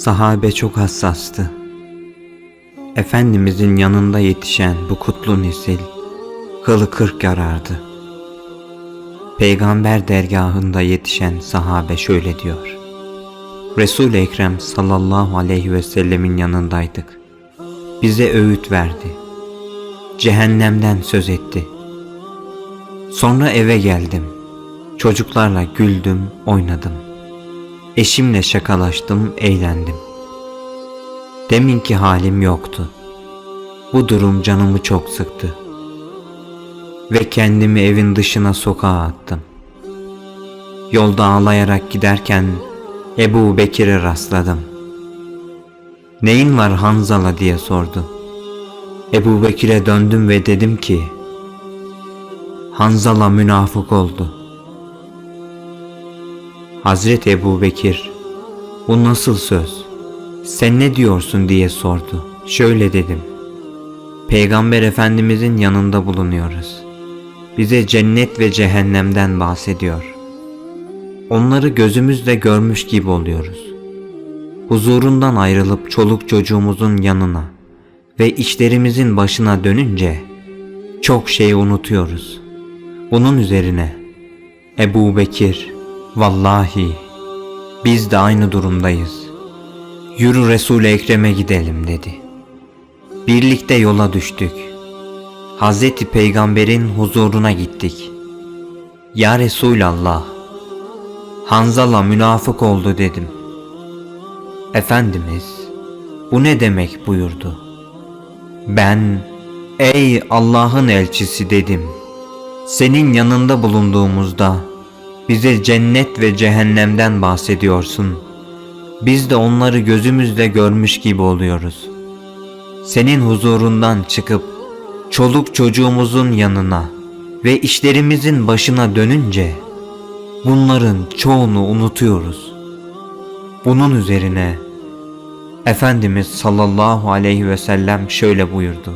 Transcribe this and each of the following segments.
Sahabe çok hassastı. Efendimizin yanında yetişen bu kutlu nesil kılı kırk yarardı. Peygamber dergahında yetişen sahabe şöyle diyor. Resul-i Ekrem sallallahu aleyhi ve sellemin yanındaydık. Bize öğüt verdi. Cehennemden söz etti. Sonra eve geldim. Çocuklarla güldüm, oynadım. Eşimle şakalaştım, eğlendim. Deminki halim yoktu. Bu durum canımı çok sıktı. Ve kendimi evin dışına sokağa attım. Yolda ağlayarak giderken Ebu Bekir'e rastladım. Neyin var Hanzala diye sordu. Ebu Bekir'e döndüm ve dedim ki Hanzala münafık oldu. Hazreti Ebu Bekir bu nasıl söz? Sen ne diyorsun diye sordu. Şöyle dedim. Peygamber Efendimizin yanında bulunuyoruz. Bize cennet ve cehennemden bahsediyor. Onları gözümüzle görmüş gibi oluyoruz. Huzurundan ayrılıp çoluk çocuğumuzun yanına ve işlerimizin başına dönünce çok şey unutuyoruz. Bunun üzerine Ebu Bekir, vallahi biz de aynı durumdayız. Yürü Resul-i Ekrem'e gidelim dedi. Birlikte yola düştük. Hazreti Peygamber'in huzuruna gittik. Ya Resulallah, Hanzala münafık oldu dedim. Efendimiz, bu ne demek buyurdu. Ben, ey Allah'ın elçisi dedim. Senin yanında bulunduğumuzda bize cennet ve cehennemden bahsediyorsun. Biz de onları gözümüzle görmüş gibi oluyoruz. Senin huzurundan çıkıp çoluk çocuğumuzun yanına ve işlerimizin başına dönünce bunların çoğunu unutuyoruz. Bunun üzerine Efendimiz sallallahu aleyhi ve sellem şöyle buyurdu.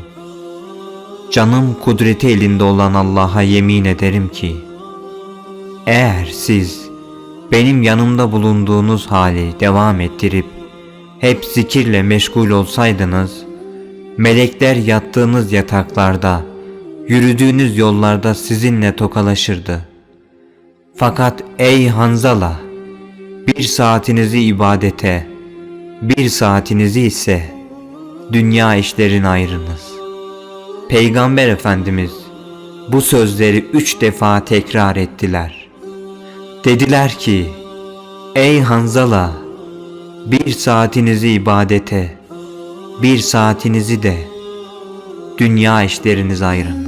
Canım kudreti elinde olan Allah'a yemin ederim ki eğer siz benim yanımda bulunduğunuz hali devam ettirip hep zikirle meşgul olsaydınız melekler yattığınız yataklarda yürüdüğünüz yollarda sizinle tokalaşırdı. Fakat ey Hanzala bir saatinizi ibadete bir saatinizi ise dünya işlerine ayırınız. Peygamber Efendimiz bu sözleri üç defa tekrar ettiler. Dediler ki, Ey Hanzala, bir saatinizi ibadete, bir saatinizi de dünya işlerinize ayırın.